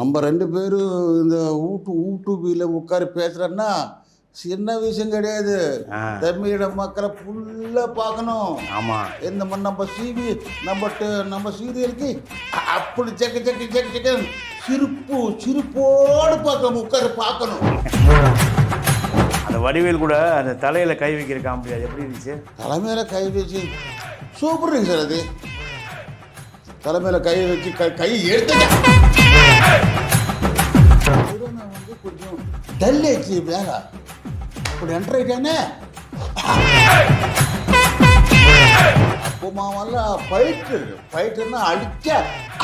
நம்ம ரெண்டு பேரும் இந்த ஊட்டு யூடியூபில் உட்கார பேசுகிறோன்னா சின்ன விஷயம் கிடையாது. தமிழ மக்களை ஃபுல்லாக பார்க்கணும். ஆமாம் இந்த மாதிரி நம்ம சிவி நம்ம நம்ம சீரியலுக்கு அப்படி செக்க செக்க செக்க செக்க சிரிப்பு சிரிப்போடு பார்க்கணும் உட்கார பார்க்கணும். அந்த வடிவேல் கூட அந்த தலையில் கை வைக்கிற காமெடி எப்படி இருந்துச்சு? தலைமையில கை வச்சு சூப்பருங்க சார் அது. தலைமையில கை வச்சு கை கை எடுத்துட்டேன். கொரோனா வந்து கொஞ்சம் டல் ஆச்சு வேற அப்படி என்டர் ஆயிட்டானே அப்போ மாவெல்லாம் ஃபைட்டர் ஃபைட்டர்னா அடிச்சா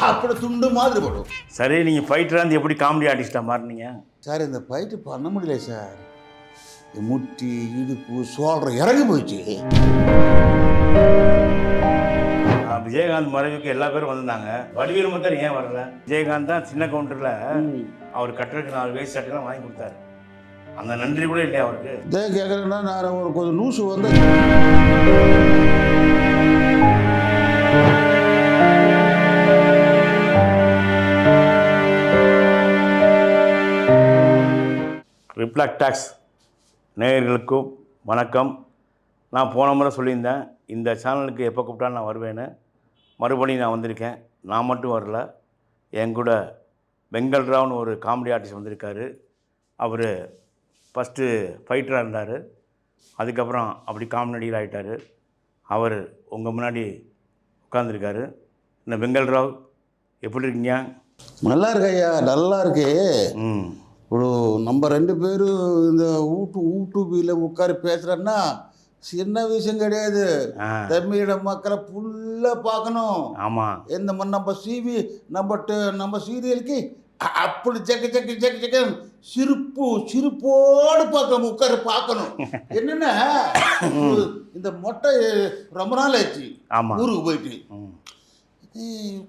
அப்படி துண்டு மாதிரி படும். சரி நீங்கள் ஃபைட்டராக இருந்து எப்படி காமெடி ஆர்டிஸ்டாக மாறினீங்க? சார் இந்த ஃபைட்டு பண்ண முடியல சார். இந்த முட்டி இடுப்பு சோல்ற இறங்கி போயிடுச்சு. ஆ, விஜயகாந்த் மறைவுக்கு எல்லா பேரும் வந்திருந்தாங்க. வடிவேல் மட்டும் ஏன் வரல? விஜயகாந்த் தான் சின்ன கவுண்டரில் அவர் கட்டுறதுக்கு நாலு வயசு சட்டைலாம் வாங்கி கொடுத்தாரு. அந்த நன்றி கூட இல்லையா அவருக்கு? இதே கேட்குறேன்னா நான் ஒரு கொஞ்சம் நியூஸ் வந்து ரிப்ளாக் டாக்ஸ் நேயர்களுக்கும் வணக்கம். நான் போன முறை சொல்லியிருந்தேன் இந்த சேனலுக்கு எப்போ கூப்பிட்டாலும் நான் வருவேன்னு. மறுபடியும் நான் வந்திருக்கேன். நான் மட்டும் வரல. என் கூட பெங்கல் ராவ்னு ஒரு காமெடி ஆர்டிஸ்ட் வந்திருக்காரு. அவர் ஃபஸ்ட்டு ஃபைட்டராக இருந்தார். அதுக்கப்புறம் அப்படி காமெடியில் ஆகிட்டார் அவர் உங்கள் முன்னாடி உட்காந்துருக்காரு இந்த பெங்கல் ராவ் எப்படி இருக்கீங்க? நல்லா இருக்கு ஐயா. நல்லா இருக்கு. ம். ஒரு நம்ம ரெண்டு பேரும் இந்த ஊட்டு யூடியூபில் உட்கார பேசுகிறோன்னா சின்ன விஷயம் கிடையாது. தமிழ மக்களை ஃபுல்லாக பார்க்கணும். ஆமாம் இந்த நம்ம சிவி நம்ம நம்ம சீரியலுக்கு அப்படி செக்க செக்க செக்க செக்க சிரிப்பு சிரிப்போடு பார்க்கணும் உட்கார பார்க்கணும். என்னென்னா இந்த மொட்டை ரொம்ப நாள் ஆச்சு. ஊருக்கு போயிட்டு.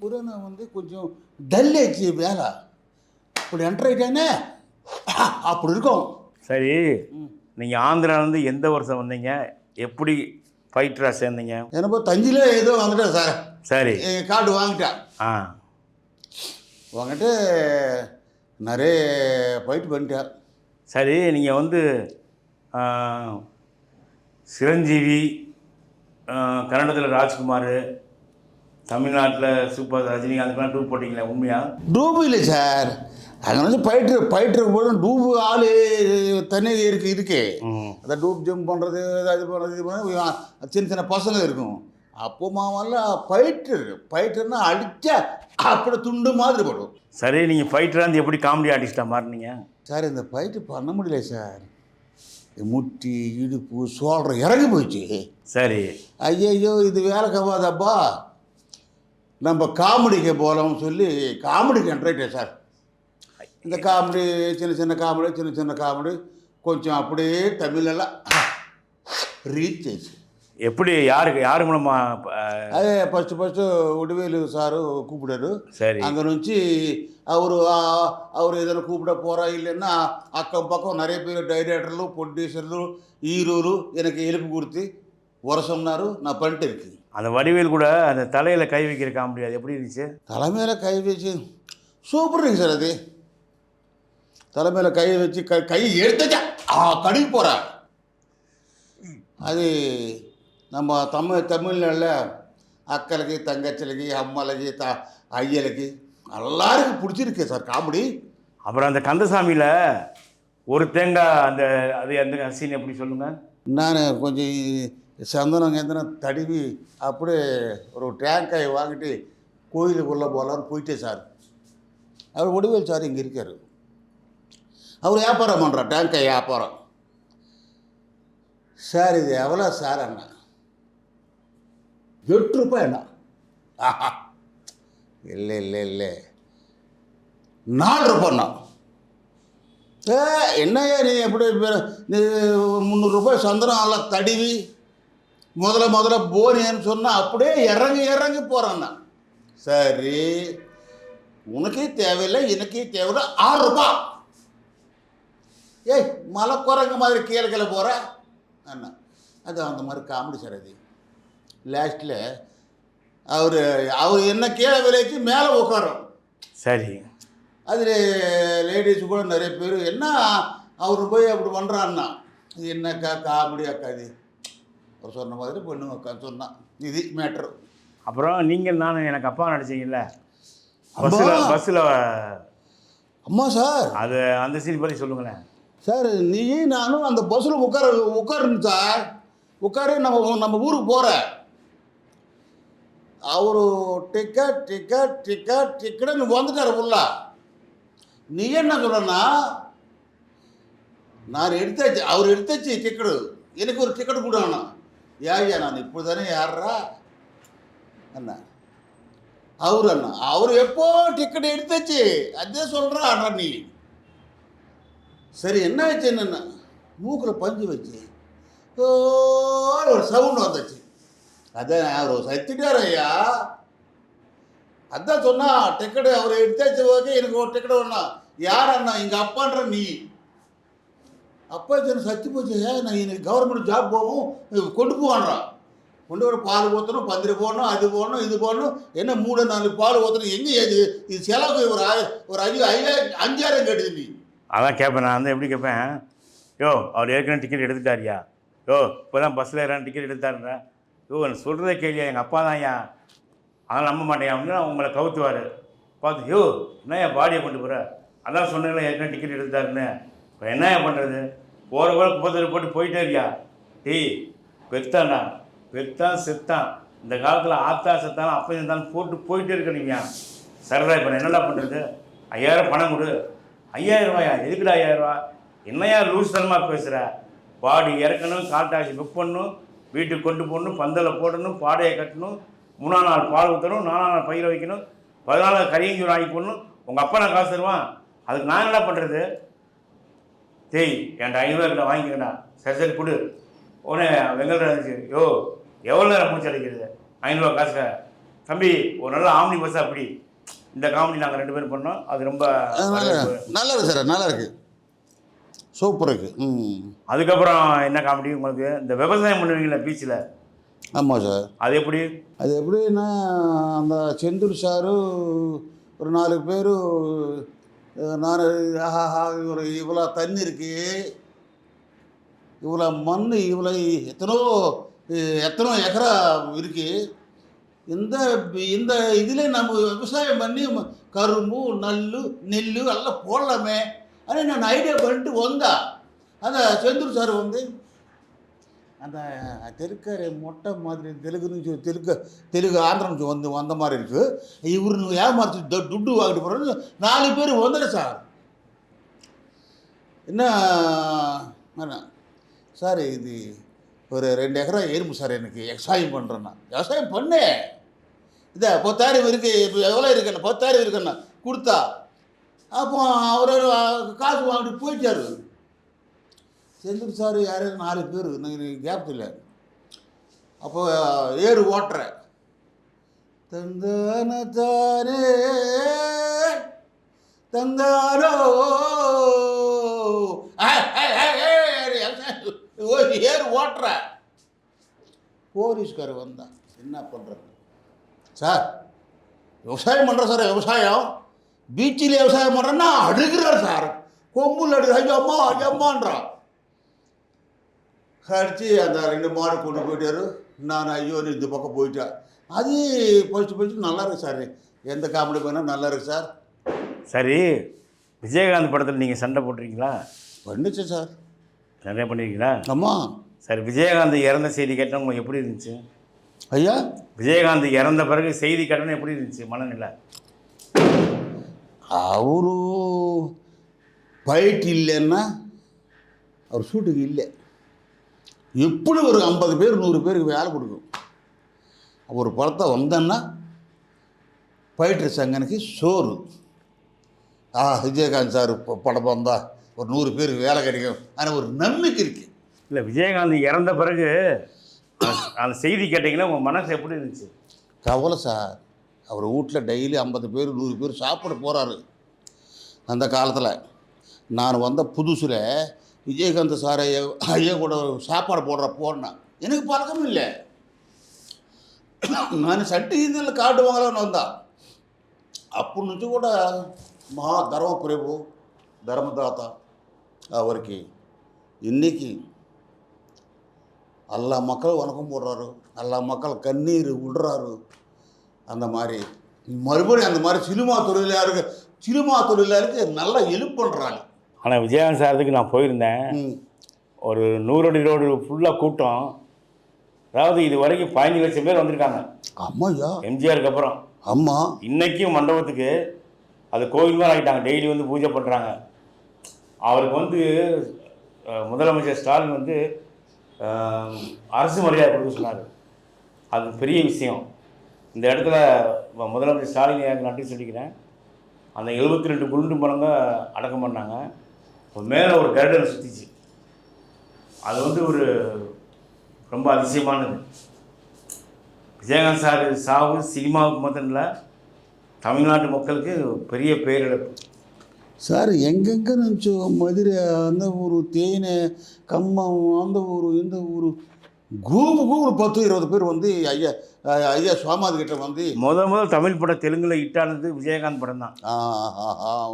கொரோனா வந்து கொஞ்சம் டல் ஆச்சு வேலை. அப்படி என்டர் ஆயிட்டானே. அப்படி இருக்கும். சரி. நீங்கள் ஆந்திராலேருந்து எந்த வருஷம் வந்தீங்க? எப்படி ஃபைட்டராக சேர்ந்தீங்க? என்னப்போ தஞ்சில ஏதோ வாங்கிட்டேன் சார். சரி. எங்கள் கார்டு வாங்கிட்டேன் ஆ. வாங்கிட்டு நிறைய போயிட்டு பண்ணிட்டேன் சரி நீங்கள் வந்து சிரஞ்சீவி கன்னடத்தில் ராஜ்குமார் தமிழ்நாட்டில் சூப்பர் ரஜினிகாந்த்லாம் டூப் போட்டிங்களே உண்மையா? டூபு இல்லை சார். அங்கே வந்து போயிட்டு போயிட்டு இருக்கும்போது டூபு ஆள் தனி இருக்கு இருக்கு. அந்த டூப் ஜம்ப் பண்ணுறது அது பண்ணுறது இது பண்ணுறது சின்ன சின்ன பசங்க இருக்கும். அப்போ மாவெல்லாம் ஃபைட்டர் ஃபைட்டர்னா அடித்தா அப்படி துண்டு மாதிரி படும். சரி நீங்கள் ஃபைட்டராக இருந்து எப்படி காமெடி ஆர்டிஸ்டாக மாறினீங்க? சார் இந்த ஃபைட்டு பண்ண முடியல சார். முட்டி இடுப்பு சோல்ற இறங்கி போயிடுச்சு. சரி. ஐயையோ இது வேலை கவாதப்பா. நம்ம காமெடிக்கு போகலாம்னு சொல்லி காமெடிக்கு என்ட்ரைட்டேன் சார். இந்த காமெடி சின்ன சின்ன காமெடி சின்ன சின்ன காமெடி கொஞ்சம் அப்படியே தமிழெல்லாம் ரீச் ஆச்சு எப்படி யாருக்கு யாரு மூலமா அதே ஃபஸ்ட்டு ஃபஸ்ட்டு உடுவேலு சாரு கூப்பிடாரு சரி. அங்கே నుంచి அவர் அவர் எதனா கூப்பிட போகிறா இல்லைன்னா அக்கம் பக்கம் நிறைய பேர் டைரக்டர்లు ப்ரொடியூசர்లు ஹீரோలు எனக்கு எழுப்பு கொடுத்து வர சொன்னாரு நான் பண்ணிட்டு இருக்கு அந்த வடிவேல் கூட அந்த தலையில் கை வைக்கிற காமெடி அது எப்படி இருந்துச்சு? தலைமையில கை வச்சு சூப்பருங்க சார் அது. தலைமையில கை வச்சு கை கை எடுத்துட்டா ஆ கடுகு போகிறா அது நம்ம தமிழ் தமிழ்நாட்டில் அக்கலுக்கு தங்கச்சலுக்கு அம்மலுக்கு த ஐயலுக்கு எல்லாருக்கும் பிடிச்சிருக்கு சார் காமெடி. அப்புறம் அந்த கந்தசாமியில் ஒரு தேங்காய் அந்த அது அந்த சீன் எப்படி சொல்லுங்கள் நான் கொஞ்சம் சந்தனம் கந்தனம் தடவி அப்படியே ஒரு டேங்காயை வாங்கிட்டு கோயிலுக்குள்ளே போகலான்னு போயிட்டே சார். அவர் ஒடிவேல் சார் இங்கே இருக்கார். அவர் வியாபாரம் பண்ணுறார் டேங்காய் வியாபாரம். சார் இது எவ்வளோ சார் அண்ணா? எட்டு ரூபாய் அண்ணா. ஆஹா. இல்லை இல்லை இல்லை. நாலு ரூபாய்ண்ணா ஏ என்னய்யா நீ எப்படி நீ முந்நூறுரூபாய் சந்திரம் எல்லாம் தடிவி. முதல்ல முதல்ல போனேன்னு சொன்னால் அப்படியே இறங்கி இறங்கி போகிறான் சரி உனக்கே தேவையில்லை எனக்கே தேவையில்லை ஆறு ரூபாய் ஏய் மலை குரங்கு மாதிரி கீழே கீழே போகிற அண்ணா அது அந்த மாதிரி காமெடி சார் அது. லாஸ்ட்டில் அவர் அவர் என்ன கீழே விலைக்கு மேலே உட்காரும். சரி. அதில் லேடிஸ் கூட நிறைய பேர் என்ன அவர் போய் அப்படி பண்ணுறான்னா இது என்னக்கா காமெடி அக்கா இது? அவர் சொன்ன மாதிரி அக்கா சொன்னான் இது மேட்ரு அப்புறம் நீங்கள் நானும் எனக்கு அப்பா நடிச்சீங்கல்ல. பஸ்ஸில் பஸ்ஸில் அம்மா சார்! அது அந்த சீன் பற்றி சொல்லுங்களேன். சார் நீ நானும் அந்த பஸ்ஸில் உட்கார உட்காருங்க சார். உட்காரு நம்ம நம்ம ஊருக்கு போகிற அவரு டிக்கெட் டிக்கெட் டிக்கெட் டிக்கெட்னு வந்துட்டார் உள்ள நீ என்ன சொல்றனா நான் எடுத்தாச்சு அவர் எடுத்தாச்சு டிக்கெட்டு எனக்கு ஒரு டிக்கெட் கொடுங்கண்ணா ஏய்யா நான் இப்போ தானே யாரா அண்ணா. அவர் அண்ணா. அவர் எப்போ டிக்கெட் எடுத்தாச்சு? அதே சொல்கிறா அண்ணா நீ. சரி என்ன ஆச்சு என்னென்ன? மூக்கில் பஞ்சு வச்சு. ஒரு சவுண்ட் வந்துச்சு. அதான் அவர் சத்திட்டார் ஐயா. அதான் சொன்னா டிக்கெட் அவர் எடுத்தாச்சு ஓகே எனக்கு ஒரு டிக்கெட் வேணும். யார் அண்ணா? எங்கள் அப்பான்ற நீ. அப்பா எனக்கு சத்து போச்சு. நான் எனக்கு கவர்மெண்ட் ஜாப் போகும் கொண்டு போவான்றான். கொண்டு வர பால் ஊற்றணும் பந்திரி போடணும் அது போடணும் இது போடணும். என்ன மூணு நாலு பால் ஊற்றணும் எங்கே ஏது? இது செலவு ஒரு ஒரு அஞ்சு ஐயாயிரம் அஞ்சாயிரம் கேட்டுது நீ. அதான் கேட்பேன் நான் வந்து எப்படி கேட்பேன் யோ அவர் ஏற்கனவே டிக்கெட் எடுத்துட்டாரியா யோ இப்போ தான் பஸ்ஸில் ஏறான் டிக்கெட் எடுத்தாருன்றா. யோ எனக்கு சொல்கிறதே கேள்வியா எங்கள் அப்பா தான் ஐயா. அதெல்லாம் நம்ப மாட்டேன் அப்படின்னு உங்களை கவுத்துவார். பார்த்து யோ என்னய்யா பாடியை கொண்டு போகிற அதான் சொன்னீங்களே ஏற்கனவே டிக்கெட் எடுத்தாருன்னு இப்போ என்னய்யா பண்ணுறது போகிற போகிற குப்பத்தில் போட்டு போயிட்டே இருக்கியா? டேய் பெத்தாண்டா பெத்தான் செத்தான். இந்த காலத்தில் ஆத்தா செத்தாலும் அப்போ இருந்தாலும் போட்டு போயிட்டே இருக்கணுங்க சரிடா இப்போ நான் என்னடா பண்ணுறது ஐயாயிரம் பணம் கொடு. ஐயாயிரம் ரூபாயா? எதுக்குடா ஐயாயிரம் ரூபா? என்னையா லூஸ் தனமாக பேசுகிற பாடி இறக்கணும் கால் டாக்ஸி புக் பண்ணணும் வீட்டுக்கு கொண்டு போடணும் பந்தலை போடணும் பாடையை கட்டணும் மூணாம் நாள் பால் ஊற்றணும் நாலாம் நாள் பயிரை வைக்கணும் பதினாலு கரியஞ்சூர் வாங்கி போடணும். உங்கள் அப்பா நான் காசு தருவான். அதுக்கு நான் என்ன பண்ணுறது டேய் என்கிட்ட ஐநூறுவா கிட்ட வாங்கிக்கடா சரி சரி கொடு. உடனே வெங்கல்ராஜ் இருந்துச்சு. யோ எவ்வளோ நேரம் மூச்சு அடிக்கிறது? ஐநூறுவா காசுக்க தம்பி ஒரு நல்ல ஆம்னி பஸ் அப்படி இந்த காமெடி நாங்கள் ரெண்டு பேரும் பண்ணோம். அது ரொம்ப நல்லா இருக்கு சார் நல்லா இருக்கு. சூப்பர் இருக்கு. அதுக்கப்புறம் என்ன காமெடி உங்களுக்கு? இந்த விவசாயம் பண்ணுவீங்களா பீச்சில் ஆமாம் சார் அது எப்படி? அது எப்படின்னா அந்த செந்தூர் சாரு ஒரு நாலு பேர் நான் ஆஹா ஒரு இவ்வளோ தண்ணி இருக்குது இவ்வளோ மண் இவ்வளோ எத்தனோ எத்தனோ ஏக்கரா இருக்குது இந்த இந்த இதில் நம்ம விவசாயம் பண்ணி கரும்பு நெல் நெல் எல்லாம் போடலாமே. அப்படின்னு நான் ஐடியா பண்ணிட்டு வந்தா அந்த செந்தூர் சார் வந்து அந்த தெலுக்கரை மொட்டை மாதிரி தெலுங்குன்னு சொல்லி தெலுங்கு தெலுங்கு ஆந்திரம் வந்து வந்த மாதிரி இருக்குது இவர் ஏமாற்றி துட்டு வாங்கிட்டு போகிறோன்னு நாலு பேர் வந்துடு சார். என்ன சார் இது ஒரு ரெண்டு ஏக்கரா எறும்பு சார் எனக்கு விவசாயம் பண்ணுறேன்னா விவசாயம் பண்ணே. இதை பத்தாயிரம் இருக்கு இப்போ எவ்வளோ இருக்குண்ணா பத்தாயிரம் இருக்குண்ணா கொடுத்தா. அப்போ அவர் காசு வாங்கிட்டு போயிட்டார். செந்தூர் சார் யார் நாலு பேர் கேப் இல்லை. அப்போ ஏறு ஓட்டுற. தந்தான தானே தந்தானோ? ஓ, ஏறு ஓட்டுற. போலீஸ்கார் வந்தான். என்ன பண்ணுறது சார் விவசாயம் பண்ணுற சார் விவசாயம். பீச்சில் விவசாயம் பண்ணுறேன்னா அடுக்கிறார் சார். கொம்புல அடுக்கிறார் ஐயோ அம்மா ஐயோ அம்மான்றான் அடித்து அந்த ரெண்டு மாடு கொண்டு போயிட்டாரு. நான் ஐயோ இந்த பக்கம் போயிட்டேன் அது போயிட்டு போயிட்டு நல்லா இருக்கு சார். எந்த காமெடி பண்ணால் நல்லா இருக்கு சார். சரி விஜயகாந்த் படத்தில் நீங்கள் சண்டை போட்டிருக்கீங்களா? பண்ணுச்சு சார். நிறைய பண்ணியிருக்கீங்களா ஆமாம் சரி விஜயகாந்த் இறந்த செய்தி கேட்டால் உங்களுக்கு எப்படி இருந்துச்சு? ஐயா? விஜயகாந்த் இறந்த பிறகு செய்தி கேட்டோன்னு எப்படி இருந்துச்சு மனநிலை? அவரு ஃபைட் இல்லைன்னா அவர் ஷூட்டுக்கு இல்லை. எப்படி ஒரு ஐம்பது பேர் நூறு பேருக்கு வேலை கொடுக்கும். ஒரு படத்தை வந்தேன்னா ஃபைட்டர் சங்கனுக்கு சோறு. ஆ விஜயகாந்த் சார் படம் வந்தா ஒரு நூறு பேருக்கு வேலை கிடைக்கும். ஆனால் ஒரு நம்பிக்கை இருக்குது இல்லை விஜயகாந்த் இறந்த பிறகு அந்த- அந்த செய்தி கேட்டிங்கன்னா உங்கள் மனசு எப்படி இருந்துச்சு? கவலை சார். அவர் வீட்டில் டெய்லி ஐம்பது பேர் நூறு பேர் சாப்பிட போகிறாரு அந்த காலத்தில் நான் வந்த புதுசில் விஜயகாந்த் சார் ஐயா ஐயா கூட சாப்பாடு போடுற போனேன் எனக்கு பழக்கம் இல்லை நான் சட்டி இதில் காட்டுவாங்களான்னு வந்தான் அப்போ నుంచి కూడా మహా ధర్మప్రభు ధర్మదాత அவருக்கு இன்னைக்கு எல்லா மக்களும் வணக்கம் போடுறாரு எல்லா மக்கள் கண்ணீர் விடுறாரு அந்த மாதிரி மறுபடியும் அந்த மாதிரி சினிமா தொழிலாளருக்கு சினிமா தொழிலாளருக்கு நல்லா ஹெல்ப் பண்ணுறாங்க ஆனால் விஜயகாந்த் சாரத்துக்கு நான் போயிருந்தேன். ஒரு நூறு அடி ரோடு ஃபுல்லாக கூட்டம். அதாவது இது வரைக்கும் பதினஞ்சு லட்சம் பேர் வந்திருக்காங்க. ஆமாய்யா. எம்ஜிஆருக்கு அப்புறம். ஆமாம் இன்றைக்கும் மண்டபத்துக்கு அது கோவில் மாதிரி ஆகிட்டாங்க. டெய்லி வந்து பூஜை பண்ணுறாங்க அவருக்கு வந்து முதலமைச்சர் ஸ்டாலின் வந்து அரசு மரியாதை கொடுக்க சொன்னார். அது பெரிய விஷயம். இந்த இடத்துல முதலமைச்சர் ஸ்டாலின் எனக்கு நன்றி சொல்லிக்கிறேன். அந்த எழுபத்தி ரெண்டு குண்டு பழங்க அடக்கம் பண்ணாங்க. மேலே ஒரு கருடன் சுற்றிச்சு அது வந்து ஒரு ரொம்ப அதிசயமானது. விஜயகாந்த் சார் சாவு சினிமாவுக்கு மட்டும் இல்லை தமிழ்நாட்டு மக்களுக்கு பெரிய பேரிழப்பு. சார் எங்கெங்கே நினச்சோ மதுரை அந்த ஊர் தேனி கம்மம் அந்த ஊர் இந்த ஊர். குரூப் குரூப் பத்து இருபது பேர் வந்து ஐயா ஐயா சுவாமாது கிட்ட வந்து முத முதல் தமிழ் படம் தெலுங்குல ஹிட்டானது விஜயகாந்த் படம் தான்.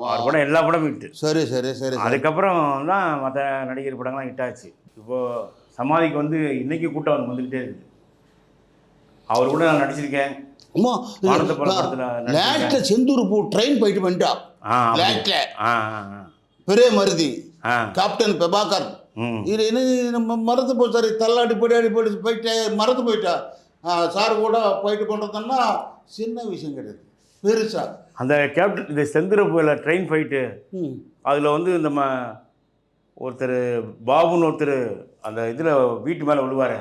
அவர் படம் எல்லா படமும் ஹிட்டு சரி சரி சரி அதுக்கப்புறம் தான் மற்ற நடிகர் படங்கள்லாம் ஹிட் ஆச்சு. இப்போது சமாதிக்கு வந்து இன்னைக்கு கூட்டம் வந்து வந்துக்கிட்டே இருக்குது அவர் கூட நான் நடிச்சிருக்கேன். லேட்டில் செந்தூர் பூ ட்ரெயின் போயிட்டு வந்துட்டா. லேட்டில் பெரிய மருதி. கேப்டன் பிரபாகர். ம் இது என்ன நம்ம மறந்து போய் சார் தள்ளாடி போய் அடி போய் போயிட்டு மறந்து போயிட்டா? சார் கூட போயிட்டு கொண்டதுன்னா சின்ன விஷயம் கிடையாது. பெருசா. அந்த கேப்டன் இந்த செந்திரப்புல ட்ரெயின் ஃபைட்டு அதில் வந்து நம்ம ஒருத்தர் பாபுன்னு ஒருத்தர் அந்த இதில் வீட்டு மேலே விழுவார்.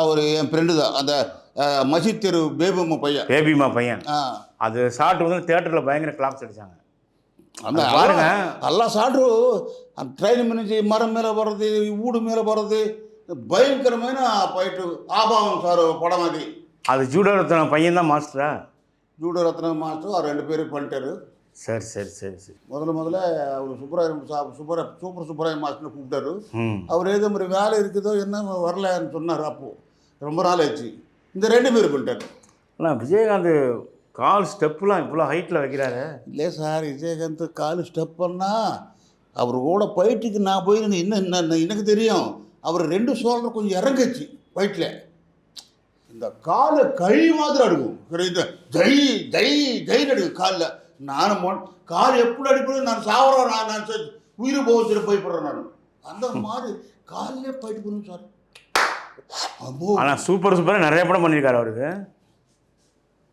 அவர் என் ஃப்ரெண்டு தான். அந்த மசீத் தெரு பேபம்மா பையன். பேபிமா பையன். அது ஷாட் வந்து தேட்டரில் பயங்கர கிளாப்ஸ் அடிச்சாங்க. அந்த பாருங்க. எல்லாம் சாட்ரு அந்த ட்ரெயின் மினிச்சு மரம் மேலே போகிறது வீடு மேலே போகிறது பயங்கரమైన போயிட்டு ஆபாவம் சார் படம் அது. அது ஜூடோரத்தன பையன் தான் மாஸ்டரா ஜூடோ ரத்ன மாஸ்டர் அவர் ரெண்டு பேரும் பண்ணிட்டாரு. சரி சரி சரி சரி. முதல்ல முதல்ல அவர் சுப்பராயன் சா சுப்பர சூப்பர் சுப்பராயன் மாஸ்டர் கூப்பிட்டாரு. அவர் ஏதோ மாதிரி வேலை இருக்குதோ என்ன வரலன்னு சொன்னார் அப்போது ரொம்ப நாள் ஆச்சு. இந்த ரெண்டு பேரும் பண்ணிட்டாரு. ஆனால் விஜயகாந்த் கால் ஸ்டெப்புலாம் இவ்வளோ ஹைட்டில் வைக்கிறாரு. இல்லை சார் விஜயகாந்த் காலு ஸ்டெப் பண்ணா அவர் கூட போயிட்டுக்கு நான் இன்னும் என்ன எனக்கு தெரியும். அவர் ரெண்டு சோழர் கொஞ்சம் இறங்குச்சு வயிற்றில் இந்த காலை கழி மாதிரி அடுக்கும். இந்த ஜெய் ஜெய் ஜெய் அடுக்கும் காலில். நானும் கால் எப்படி அடிப்பது நான் சாவறேன். நான் நான் உயிர் போச்சுட்டு போய்ப்படுறேன் நான். அந்த மாதிரி காலிலே போயிட்டு போகணும் சார். ஆனால் சூப்பர் சூப்பராக நிறைய படம் பண்ணியிருக்காரு அவருக்கு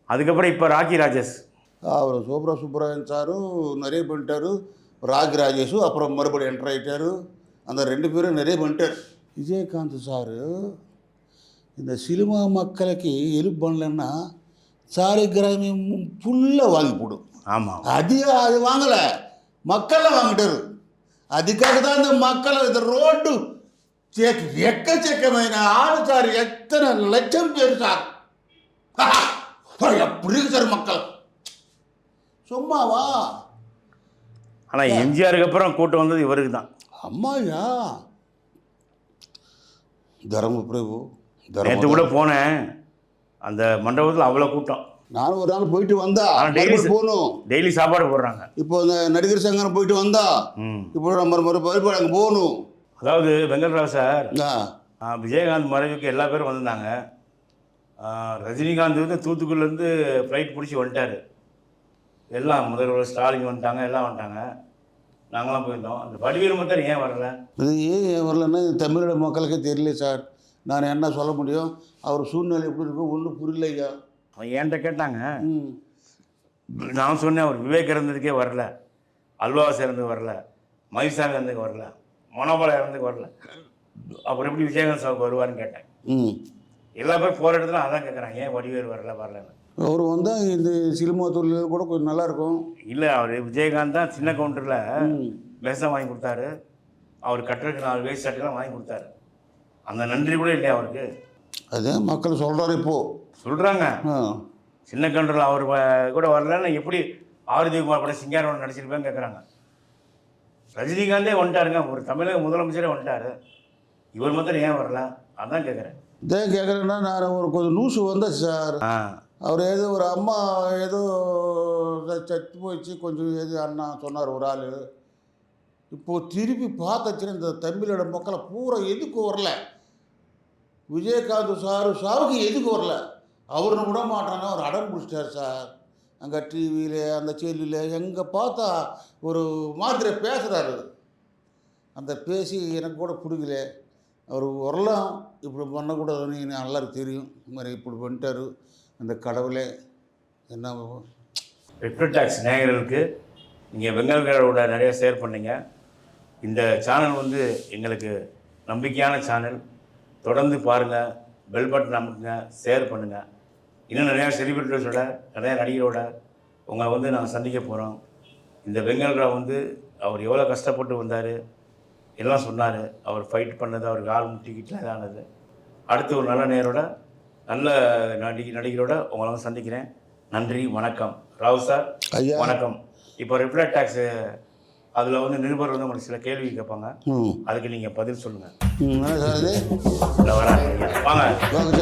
அதுக்கப்புறம் இப்போ ராக்கி ராஜேஷ். அவர் சூப்பரா சூப்பராக சாரும் நிறைய பண்ணிட்டாரு. ராக் ராஜேஷும் அப்புறம் மறுபடியும் என்டர் ஆகிட்டாரு அந்த ரெண்டு பேரும் நிறைய பண்ணிட்டார். விஜயகாந்த் சாரு இந்த சினிமா மக்களுக்கு ஹெல்ப் பண்ணலன்னா சாரி கிராமியம் ஃபுல்லாக வாங்கி போடும். ஆமாம் அது அது வாங்கலை. மக்களை வாங்கிட்டாரு. அதுக்காக தான் இந்த மக்களை இந்த ரோடு எக்கச்சக்கమైన ஆளு சார். எத்தனை லட்சம் பேர் சார். సార్ எப்படி இருக்கு சார் மக்கள். சும்மாவா? ஆனால் எம்ஜிஆருக்கு அப்புறம் கூட்டம் வந்தது இவருக்கு தான். அம்மாயா? தர்ம பிரபு நேற்று கூட போனேன். அந்த மண்டபத்தில் அவ்வளோ கூட்டம். நானும் ஒரு நாள் போயிட்டு வந்தா மறுபடியும் போகணும். டெய்லி சாப்பாடு போடுறாங்க. இப்போ இந்த நடிகர் சங்கம் போயிட்டு வந்தா இப்போ நம்ம மறுபடியும் அங்கே போகணும். அதாவது வெங்கட்ராவ் சார் விஜயகாந்த் மறைவுக்கு எல்லா பேரும் வந்திருந்தாங்க. ரஜினிகாந்த் வந்து தூத்துக்குடிலேருந்து ஃப்ளைட் பிடிச்சி வந்துட்டார். எல்லாம் முதல்வர் ஸ்டாலின் வந்துட்டாங்க எல்லாம் வந்துட்டாங்க. நாங்களாம் போயிருந்தோம். அந்த வடிவேலு மட்டும் ஏன் வரல? இது ஏன் வரலன்னா தமிழோட மக்களுக்கே தெரியல சார். நான் என்ன சொல்ல முடியும்? அவர் சூழ்நிலை எப்படி இருக்கும் ஒன்றும் புரியலையா அவன் என்கிட்ட கேட்டாங்க? நான் சொன்னேன் அவர் விவேக் இறந்ததுக்கே வரல. அல்வாஸ் இறந்தது வரல. மயில்சாமி இறந்ததுக்கு வரல. மனோபலம் இறந்ததுக்கு வரல. அப்புறம் எப்படி விஜயகாந்த் சாவுக்கு வருவார்னு கேட்டேன். ம். எல்லா பேரும் போகிற இடத்துல அதான் கேட்குறாங்க ஏன் வடிவேல் வரல வரலன்னு? அவர் வந்தால் இந்த சினிமா தொழில் கூட கொஞ்சம் நல்லா இருக்கும். இல்லை அவர் விஜயகாந்த் தான் சின்ன கவுண்டரில் வேஷம் வாங்கி கொடுத்தாரு. அவர் கட்டுறதுக்கு நாலு வேஸ்ட் சட்டைலாம் வாங்கி கொடுத்தாரு. அந்த நன்றி கூட இல்லையா அவருக்கு? அதான் மக்கள் சொல்கிறாரு இப்போது சொல்கிறாங்க சின்ன கவுண்டரில் அவர் கூட வரலன்னா எப்படி ஆறுதி குமார் கூட சிங்காரம் நடிச்சிருப்பேன்னு கேட்குறாங்க ரஜினிகாந்தே வந்துட்டாருங்க. ஒரு தமிழக முதலமைச்சரே வந்துட்டாரு. இவர் மாத்திரம் ஏன் வரல? அதான் கேட்குறேன் இதான் கேட்குறேன்னா நான் ஒரு கொஞ்சம் நியூஸ் வந்தேன் சார் அவர் ஏதோ ஒரு அம்மா ஏதோ செத்து போயிடுச்சு கொஞ்சம் ஏதோ அண்ணா சொன்னார் ஒரு ஆள். இப்போது திருப்பி பார்த்தாச்சுன்னா இந்த தமிழோட மக்களை பூரா எதுக்கு வரல? விஜயகாந்த் சார் சாவுக்கு எதுக்கு வரல? அவருன்னு விட மாட்டானா அவர் அடம் பிடிச்சிட்டார் சார் அங்கே டிவியில் அந்த செல்லில் எங்கே பார்த்தா ஒரு மாதிரி பேசுகிறாரு அந்த பேசி எனக்கு கூட பிடிக்கல. அவர் வரலாம் இப்படி பண்ணக்கூடாதுன்னு எனக்கு தெரியும். இந்த மாதிரி இப்படி பண்ணிட்டாரு. அந்த கடவுளே என்ன ரிப்ளட் டாக்ஸ் நேயர்களுக்கு நீங்கள் வெங்கல்களோட நிறைய ஷேர் பண்ணீங்க. இந்த சேனல் வந்து எங்களுக்கு நம்பிக்கையான சேனல் தொடர்ந்து பாருங்கள் பெல் பட்டன் அமுக்குங்க ஷேர் பண்ணுங்கள் இன்னும் நிறையா செலிபிரிட்டிஸோட நிறையா நடிகரோட உங்களை வந்து நாங்கள் சந்திக்க போகிறோம் இந்த வெங்கல்கா வந்து அவர் எவ்வளோ கஷ்டப்பட்டு வந்தார் எல்லாம் சொன்னார் அவர் ஃபைட் பண்ணது அவருக்கு ஆள் முட்டிக்கிட்டுலாம் இதானது அடுத்து ஒரு நல்ல நேரோட நல்ல நடி நடிகரோட உங்களை வந்து சந்திக்கிறேன் நன்றி வணக்கம் ராவ் சார் வணக்கம் இப்போ ரிப்ளட் டேக்ஸ் அதில் வந்து நிருபர் வந்து உங்களுக்கு சில கேள்வி கேட்பாங்க அதுக்கு நீங்கள் பதில் சொல்லுங்கள் வாங்க வாங்க